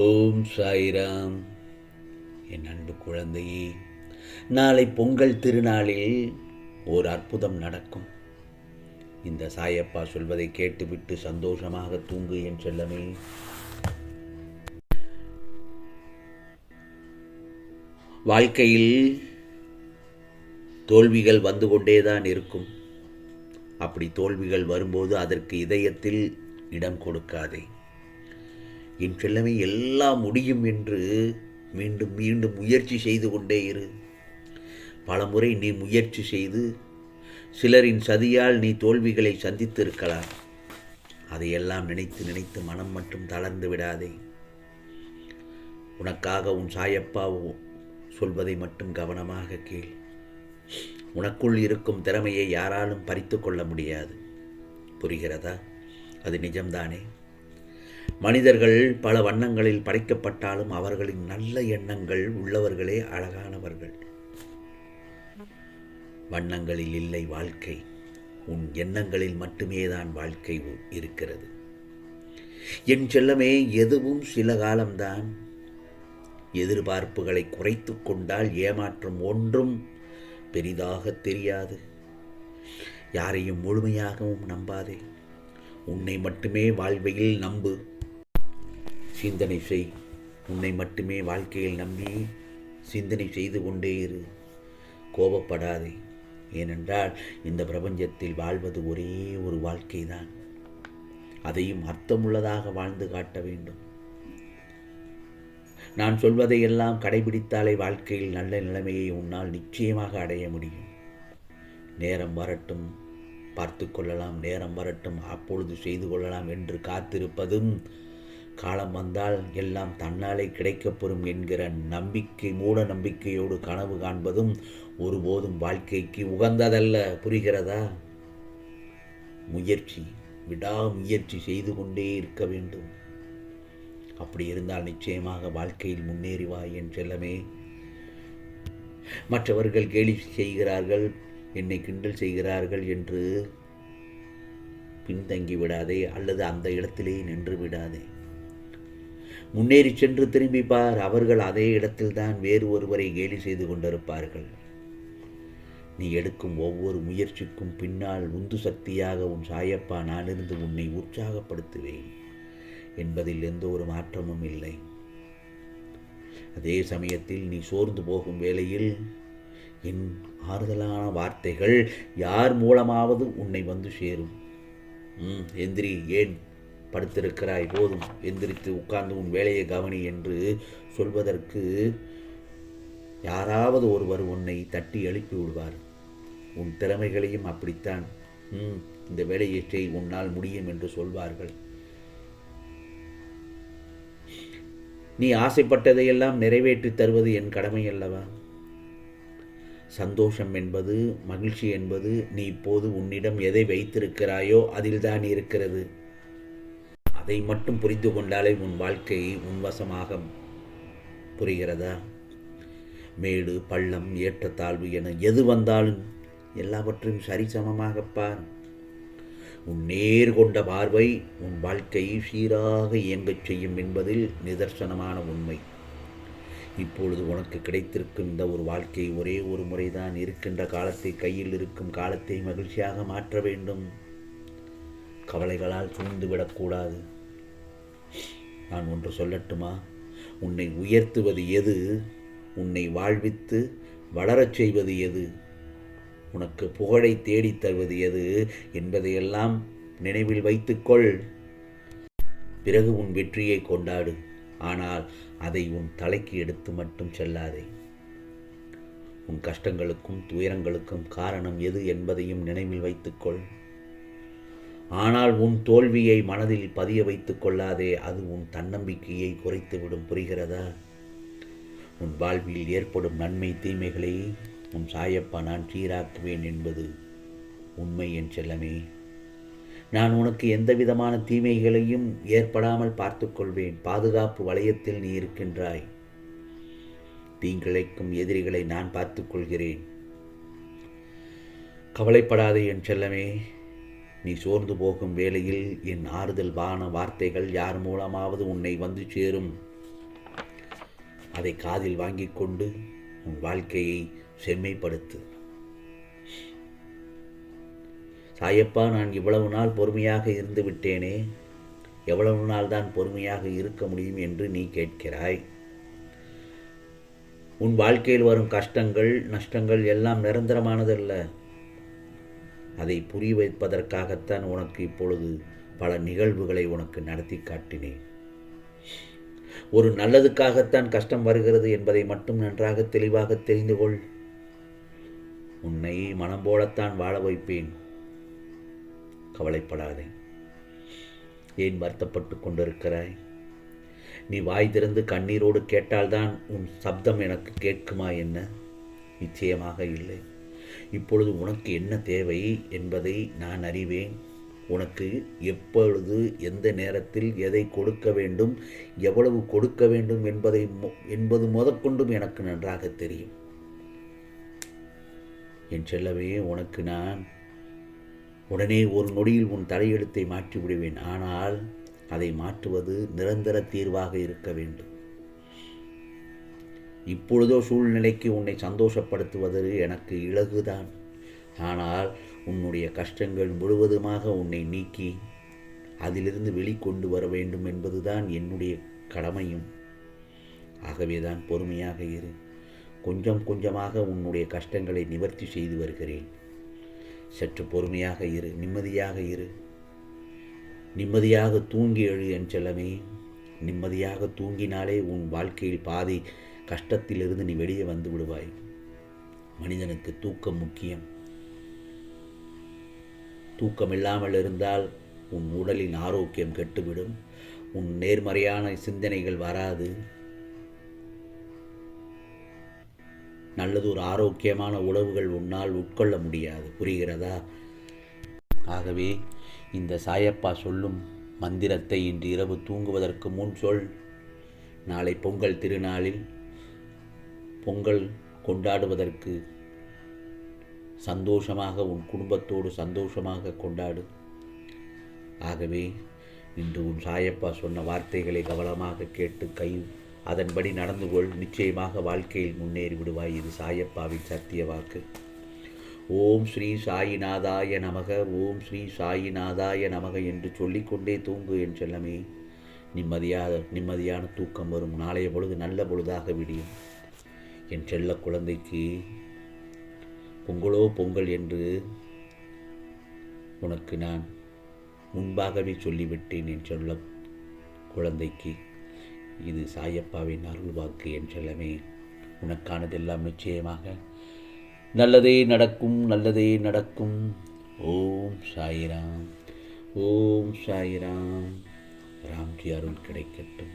ஓம் சாய்ராம். என் அன்பு குழந்தையே நாளை பொங்கல் திருநாளில் ஓர் அற்புதம் நடக்கும். இந்த சாயப்பா சொல்வதை கேட்டுவிட்டு சந்தோஷமாக தூங்கு என் செல்லமே. வாழ்க்கையில் தோல்விகள் வந்து கொண்டேதான் இருக்கும். அப்படி தோல்விகள் வரும்போது அதற்கு இதயத்தில் இடம் கொடுக்காதே. என் செல்லமே எல்லாம் முடியும் என்று மீண்டும் மீண்டும் முயற்சி செய்து கொண்டே இரு. பலமுறை நீ முயற்சி செய்து சிலரின் சதியால் நீ தோல்விகளை சந்தித்திருக்கலாம். அதையெல்லாம் நினைத்து நினைத்து மனம் மட்டும் தளர்ந்து விடாதே. உனக்காக உன் சாயப்பா சொல்வதை மட்டும் கவனமாக கேள். உனக்குள் இருக்கும் திறமையை யாராலும் பறித்து கொள்ள முடியாது. புரிகிறதா? அது நிஜம்தானே? மனிதர்கள் பல வண்ணங்களில் படைக்கப்பட்டாலும் அவர்களின் நல்ல எண்ணங்கள் உள்ளவர்களே அழகானவர்கள். வண்ணங்களில் இல்லை வாழ்க்கை உன் எண்ணங்களில் மட்டுமே தான் வாழ்க்கை இருக்கிறது. என் செல்லமே எதுவும் சில காலம்தான். எதிர்பார்ப்புகளை குறைத்து கொண்டால் ஏமாற்றம் ஒன்றும் பெரிதாக தெரியாது. யாரையும் முழுமையாகவும் நம்பாதே. உன்னை மட்டுமே வாழ்வையில் நம்பு. சிந்தனை செய். உன்னை மட்டுமே வாழ்க்கையில் நம்பி சிந்தனை செய்து கொண்டே இரு. கோபப்படாதே. ஏனென்றால் இந்த பிரபஞ்சத்தில் வாழ்வது ஒரே ஒரு வாழ்க்கைதான். அதையும் அர்த்தமுள்ளதாக வாழ்ந்து காட்ட வேண்டும். நான் சொல்வதையெல்லாம் கடைபிடித்தாலே வாழ்க்கையில் நல்ல நிலைமையை உன்னால் நிச்சயமாக அடைய முடியும். நேரம் வரட்டும். பார்த்து கொள்ளலாம். நேரம் வரட்டும். அப்பொழுது செய்து கொள்ளலாம் என்று காத்திருப்பதும் காலம் வந்தால் எல்லாம் தன்னாலே கிடைக்கப்பெறும் என்கிற நம்பிக்கை மூட நம்பிக்கையோடு கனவு காண்பதும் ஒருபோதும் வாழ்க்கைக்கு உகந்ததல்ல. புரிகிறதா? முயற்சி விடாமுயற்சி செய்து கொண்டே இருக்க வேண்டும். அப்படி இருந்தால் நிச்சயமாக வாழ்க்கையில் முன்னேறிவாய் என் செல்லமே. மற்றவர்கள் கேலி செய்கிறார்கள் என்னை கிண்டல் செய்கிறார்கள் என்று பின்தங்கி விடாதே அல்லது அந்த இடத்திலே நின்று விடாதே. முன்னேறி சென்று திரும்பி பார். அவர்கள் அதே இடத்தில்தான் வேறு ஒருவரை கேலி செய்து கொண்டிருப்பார்கள். நீ எடுக்கும் ஒவ்வொரு முயற்சிக்கும் பின்னால் உந்து சக்தியாக உன் சாயப்பா நானிருந்து உன்னை உற்சாகப்படுத்துவேன் என்பதில் எந்த ஒரு மாற்றமும் இல்லை. அதே சமயத்தில் நீ சோர்ந்து போகும் வேளையில் என் ஆறுதலான வார்த்தைகள் யார் மூலமாவது உன்னை வந்து சேரும். ம் எந்திரி ஏன்? படுத்திருக்கிறாய் போதும். எந்திரித்து உட்கார்ந்து உன் வேலையை கவனி என்று சொல்வதற்கு யாராவது ஒருவர் உன்னை தட்டி எழுப்பி விடுவார். உன் திறமைகளையும் அப்படித்தான். ம் இந்த வேலையை செய் உன்னால் முடியும் என்று சொல்வார்கள். நீ ஆசைப்பட்டதையெல்லாம் நிறைவேற்றி தருவது என் கடமை அல்லவா? சந்தோஷம் என்பது மகிழ்ச்சி என்பது நீ இப்போது உன்னிடம் எதை வைத்திருக்கிறாயோ அதில்தான் இருக்கிறது. அதை மட்டும் புரிந்து கொண்டாலே உன் வாழ்க்கை உன்வசமாக புரிகிறதா? மேடு பள்ளம் ஏற்றத்தாழ்வு என எது வந்தாலும் எல்லாவற்றையும் சரிசமமாக பார். உன் நேர் கொண்ட பார்வை உன் வாழ்க்கையை சீராக இயங்கச் செய்யும் என்பதில் நிதர்சனமான உண்மை. இப்பொழுது உனக்கு கிடைத்திருக்கும் இந்த ஒரு வாழ்க்கை ஒரே ஒரு முறைதான் இருக்கின்ற காலத்தை கையில் இருக்கும் காலத்தை மகிழ்ச்சியாக மாற்ற வேண்டும். கவலைகளால் சூழ்ந்து விடக்கூடாது நான் ஒன்று சொல்லட்டுமா? உன்னை உயர்த்துவது எது? உன்னை வாழ்வித்து வளரச் செய்வது எது? உனக்கு புகழை தேடித் தருவது எது? என்பதையெல்லாம் நினைவில் வைத்துக்கொள் பிறகு உன் வெற்றியை கொண்டாடு. ஆனால் அதை உன் தலைக்கு எடுத்து மட்டும் செல்லாதே. உன் கஷ்டங்களுக்கும் துயரங்களுக்கும் காரணம் எது என்பதையும் நினைவில் வைத்துக்கொள் ஆனால் உன் தோல்வியை மனதில் பதிய வைத்துக் கொள்ளாதே அது உன் தன்னம்பிக்கையை குறைத்துவிடும் புரிகிறதா? உன் வாழ்வில் ஏற்படும் நன்மை தீமைகளை உன் சாயப்பா நான் சீராக்குவேன் என்பது உண்மை என் செல்லமே. நான் உனக்கு எந்த விதமான தீமைகளையும் ஏற்படாமல் பார்த்துக்கொள்வேன் பாதுகாப்பு வளையத்தில் நீ இருக்கின்றாய். தீங்கிழைக்கும் எதிரிகளை நான் பார்த்துக்கொள்கிறேன் கவலைப்படாதே என் செல்லமே. நீ சோர்ந்து போகும் வேளையில் என் ஆறுதல் வான வார்த்தைகள் யார் மூலமாவது உன்னை வந்து சேரும். அதை காதில் வாங்கிக் கொண்டு உன் வாழ்க்கையை செம்மைப்படுத்து. சாயப்பா நான் இவ்வளவு நாள் பொறுமையாக இருந்து விட்டேனே. எவ்வளவு நாள் தான் பொறுமையாக இருக்க முடியும் என்று நீ கேட்கிறாய். உன் வாழ்க்கையில் வரும் கஷ்டங்கள் நஷ்டங்கள் எல்லாம் நிரந்தரமானதல்ல. அதை புரிய வைப்பதற்காகத்தான் உனக்கு இப்பொழுது பல நிகழ்வுகளை உனக்கு நடத்தி காட்டினேன். ஒரு நல்லதுக்காகத்தான் கஷ்டம் வருகிறது என்பதை மட்டும் நன்றாக தெளிவாக தெரிந்து கொள். உன்னை மனம் போலத்தான் வாழ வைப்பேன். கவலைப்படாதே. ஏன் வருத்தப்பட்டு கொண்டிருக்கிறாய்? நீ வாய் திறந்து கண்ணீரோடு கேட்டால்தான் உன் சப்தம் எனக்கு கேட்குமா என்ன? நிச்சயமாக இல்லை. இப்பொழுது உனக்கு என்ன தேவை என்பதை நான் அறிவேன். உனக்கு எப்பொழுது எந்த நேரத்தில் எதை கொடுக்க வேண்டும் எவ்வளவு கொடுக்க வேண்டும் என்பதை என்பது முதற்கொண்டும் எனக்கு நன்றாக தெரியும். என் செல்லவே உனக்கு நான் உடனே ஒரு நொடியில் உன் தலையெழுத்தை மாற்றிவிடுவேன். ஆனால் அதை மாற்றுவது நிரந்தர தீர்வாக இருக்க வேண்டும். இப்பொழுதோ சூழ்நிலைக்கு உன்னை சந்தோஷப்படுத்துவது எனக்கு இலகுதான். ஆனால் உன்னுடைய கஷ்டங்கள் முழுவதுமாக உன்னை நீக்கி அதிலிருந்து வெளிக்கொண்டு வர வேண்டும் என்பதுதான் என்னுடைய கடமையும். ஆகவேதான் பொறுமையாக இரு. கொஞ்சம் கொஞ்சமாக உன்னுடைய கஷ்டங்களை நிவர்த்தி செய்து வருகிறேன். சற்று பொறுமையாக இரு. நிம்மதியாக இரு. நிம்மதியாக தூங்கி எழு என் செல்லமே. நிம்மதியாக தூங்கினாலே உன் வாழ்க்கையில் பாதி கஷ்டத்திலிருந்து நீ வெளியே வந்து விடுவாய். மனிதனுக்கு தூக்கம் முக்கியம். தூக்கம் இல்லாமல் இருந்தால் உன் உடலின் ஆரோக்கியம் கெட்டுவிடும். உன் நேர்மறையான சிந்தனைகள் வராது. நல்லது ஒரு ஆரோக்கியமான உணவுகள் உன்னால் உட்கொள்ள முடியாது. புரிகிறதா? ஆகவே இந்த சாயப்பா சொல்லும் மந்திரத்தை இன்று இரவு தூங்குவதற்கு முன் சொல். நாளை பொங்கல் திருநாளில் பொங்கல் கொண்டாடுவதற்கு சந்தோஷமாக உன் குடும்பத்தோடு சந்தோஷமாக கொண்டாடு. ஆகவே இன்று உன் சாயப்பா சொன்ன வார்த்தைகளை கவனமாக கேட்டு கை அதன்படி நடந்து கொள். நிச்சயமாக வாழ்க்கையில் முன்னேறி விடுவாய். இது சாயப்பாவின் சத்திய வாக்கு. ஓம் ஸ்ரீ சாயிநாதாய நமக. ஓம் ஸ்ரீ சாயிநாதாய நமக என்று சொல்லிக்கொண்டே தூங்கு என் செல்லமே. நிம்மதியாக நிம்மதியான தூக்கம் வரும். நாளைய பொழுது நல்ல பொழுதாக விடியும். என் செல்ல குழந்தைக்கு பொங்கலோ பொங்கல் என்று உனக்கு நான் முன்பாகவே சொல்லிவிட்டேன் என் சொல்ல குழந்தைக்கு. இது சாயப்பாவின் அருள் வாக்கு என் செல்லமே. உனக்கானதெல்லாம் நிச்சயமாக நல்லதே நடக்கும் நல்லதே நடக்கும். ஓம் சாயிராம் ஓம் சாயிராம். ராம்ஜி அருள் கிடைக்கட்டும்.